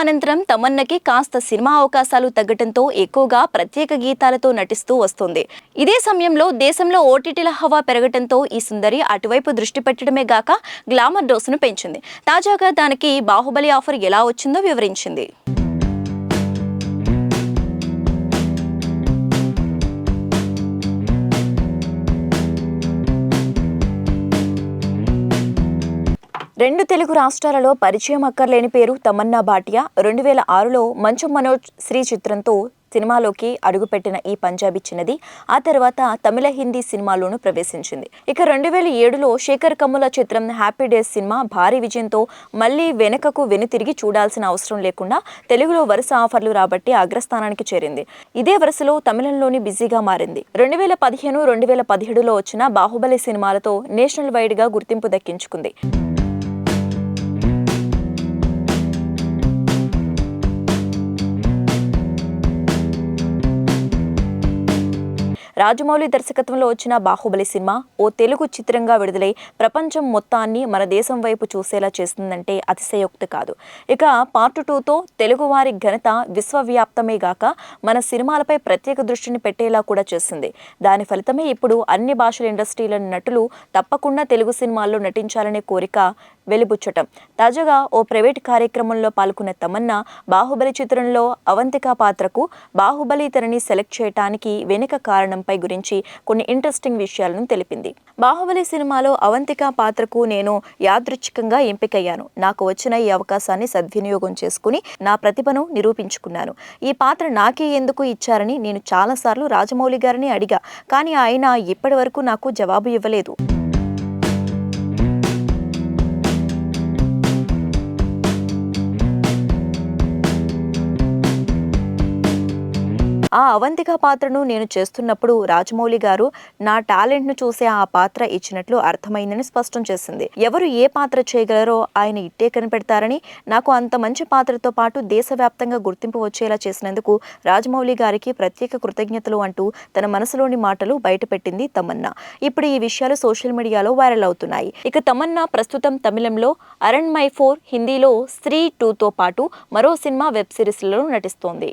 అనంతరం తమన్నకి కాస్త సినిమా అవకాశాలు తగ్గటంతో ఎక్కువగా ప్రత్యేక గీతాలతో నటిస్తూ వస్తుంది. ఇదే సమయంలో దేశంలో ఓటీటీల హవా పెరగటంతో ఈ సుందరి అటువైపు దృష్టి పెట్టడమే గాక గ్లామర్ డోసును పెంచింది. తాజాగా దానికి బాహుబలి ఆఫర్ ఎలా వచ్చిందో వివరించింది. రెండు తెలుగు రాష్ట్రాలలో పరిచయం అక్కర్లేని పేరు తమన్నా భాటియా. రెండు వేల ఆరులో మంచు మనోజ్ శ్రీ చిత్రంతో సినిమాలోకి అడుగుపెట్టిన ఈ పంజాబీ చిన్నది ఆ తర్వాత తమిళ హిందీ సినిమాలోనూ ప్రవేశించింది. ఇక రెండు వేల ఏడులో శేఖర్ కమ్ముల చిత్రం హ్యాపీ డేస్ సినిమా భారీ విజయంతో మళ్ళీ వెనుకకు వెనుతిరిగి చూడాల్సిన అవసరం లేకుండా తెలుగులో వరుస ఆఫర్లు రాబట్టి అగ్రస్థానానికి చేరింది. ఇదే వరుసలో తమిళంలోని బిజీగా మారింది. రెండు వేల పదిహేను రెండు వేల పదిహేడులో వచ్చిన బాహుబలి సినిమాలతో నేషనల్ వైడ్గా గుర్తింపు దక్కించుకుంది. రాజమౌళి దర్శకత్వంలో వచ్చిన బాహుబలి సినిమా ఓ తెలుగు చిత్రంగా విడుదలై ప్రపంచం మొత్తాన్ని మన దేశం వైపు చూసేలా చేస్తుందంటే అతిశయోక్తి కాదు. ఇక పార్ట్ టూతో తెలుగువారి ఘనత విశ్వవ్యాప్తమే గాక మన సినిమాలపై ప్రత్యేక దృష్టిని పెట్టేలా కూడా చేసింది దాని ఫలితమే ఇప్పుడు అన్ని భాషల ఇండస్ట్రీల నటులు తప్పకుండా తెలుగు సినిమాల్లో నటించాలనే కోరిక వెలిబుచ్చటం. తాజాగా ఓ ప్రైవేట్ కార్యక్రమంలో పాల్గొన్న తమన్నా బాహుబలి చిత్రంలో అవంతిక పాత్రకు బాహుబలి తనని సెలెక్ట్ చేయటానికి వెనుక కారణంపై గురించి కొన్ని ఇంట్రెస్టింగ్ విషయాలను తెలిపింది. బాహుబలి సినిమాలో అవంతిక పాత్రకు నేను యాదృచ్ఛికంగా ఎంపికయ్యాను. నాకు వచ్చిన ఈ అవకాశాన్ని సద్వినియోగం చేసుకుని నా ప్రతిభను నిరూపించుకున్నాను. ఈ పాత్ర నాకే ఎందుకు ఇచ్చారని నేను చాలాసార్లు రాజమౌళి గారిని అడిగా. కానీ ఆయన ఇప్పటి వరకు నాకు జవాబు ఇవ్వలేదు. ఆ అవంతిక పాత్రను నేను చేస్తున్నప్పుడు రాజమౌళి గారు నా టాలెంట్ను చూసే ఆ పాత్ర ఇచ్చినట్లు అర్థమైందని స్పష్టం చేసింది. ఎవరు ఏ పాత్ర చేయగలరో ఆయన ఇట్టే కనిపెడతారని నాకు అంత మంచి పాత్రతో పాటు దేశవ్యాప్తంగా గుర్తింపు వచ్చేలా చేసినందుకు రాజమౌళి గారికి ప్రత్యేక కృతజ్ఞతలు అంటూ తన మనసులోని మాటలు బయటపెట్టింది తమన్నా. ఇప్పుడు ఈ విషయాలు సోషల్ మీడియాలో వైరల్ అవుతున్నాయి. ఇక తమన్నా ప్రస్తుతం తమిళంలో అరణ్ మై ఫోర్ హిందీలో స్త్రీ టూతో పాటు మరో సినిమా వెబ్ సిరీస్లలో నటిస్తోంది.